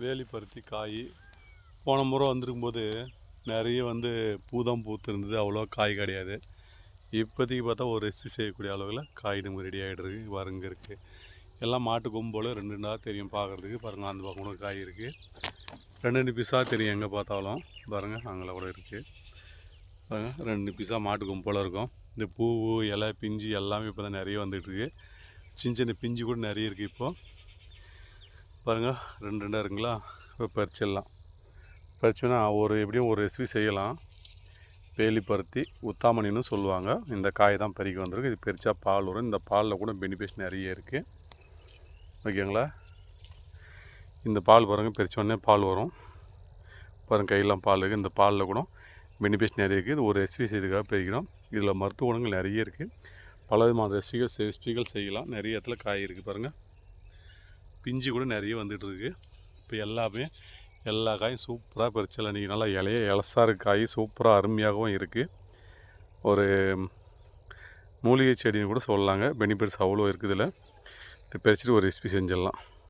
வேலி பருத்தி காய். போன முறை வந்திருக்கும்போது நிறைய வந்து பூதம் பூத்துருந்தது. அவ்வளோ காய் கிடையாது. இப்போதைக்கு பார்த்தா ஒரு ரெசிபி செய்யக்கூடிய அளவில் காய் நமக்கு ரெடி ஆகிடுருக்கு வருங்க இருக்குது எல்லாம் மாட்டு கொம்போல் ரெண்டு நாள் தெரியும் பார்க்குறதுக்கு. பாருங்கள் அந்த பக்கம் கூட காய் இருக்குது ரெண்டு ரெண்டு பீஸாக தெரியும் எங்கே பார்த்தாலும். பாருங்கள் அங்கே கூட இருக்குது பாருங்கள் ரெண்டு பீஸாக மாட்டு கொம்போல் இருக்கும். இந்த பூ இலை பிஞ்சு எல்லாமே இப்போ தான் நிறைய வந்துட்டுருக்கு சின்ன சின்ன பிஞ்சு கூட நிறைய இருக்குது இப்போது பாருங்கள் ரெண்டு ரெண்டாக இருக்குங்களா? இப்போ பறிச்சிடலாம். பறிச்சோன்னா ஒரு எப்படியும் ஒரு ரெசிபி செய்யலாம். வேலி பருத்தி உத்தாமணின்னு சொல்லுவாங்க. இந்த காய் தான் பறிக்க வந்திருக்கு. இது பறிச்சா பால் வரும். இந்த பாலில் கூட பெனிஃபிட்ஸ் நிறைய இருக்குது ஓகேங்களா? இந்த பால் பாருங்கள் பறிச்சோடனே பால் வரும். பாருங்கள் கையெல்லாம் பால் இருக்குது இந்த பாலில் கூட பெனிஃபிட்ஸ் நிறைய இருக்குது இது ஒரு ரெசிபி செய்துக்காக பறிக்கிறோம். இதில் மருத்துவ குணங்கள் நிறைய இருக்குது பல விதமான ரெசிபிகள் ரெசிபிகள் செய்யலாம். நிறைய இடத்துல காய் இருக்குது பாருங்கள் பிஞ்சு கூட நிறைய வந்துட்டு இருக்கு இப்போ எல்லாமே எல்லா காயும் சூப்பராக பறிச்சல. நீங்கள் நல்லா இலைய இலசாக காய் சூப்பராக அருமையாகவும் இருக்குது ஒரு மூலிகை செடின்னு கூட சொல்லலாங்க. பெனிஃபிட்ஸ் அவ்வளோ இருக்குது இதை பறிச்சுட்டு ஒரு ரெசிபி செஞ்சிடலாம்.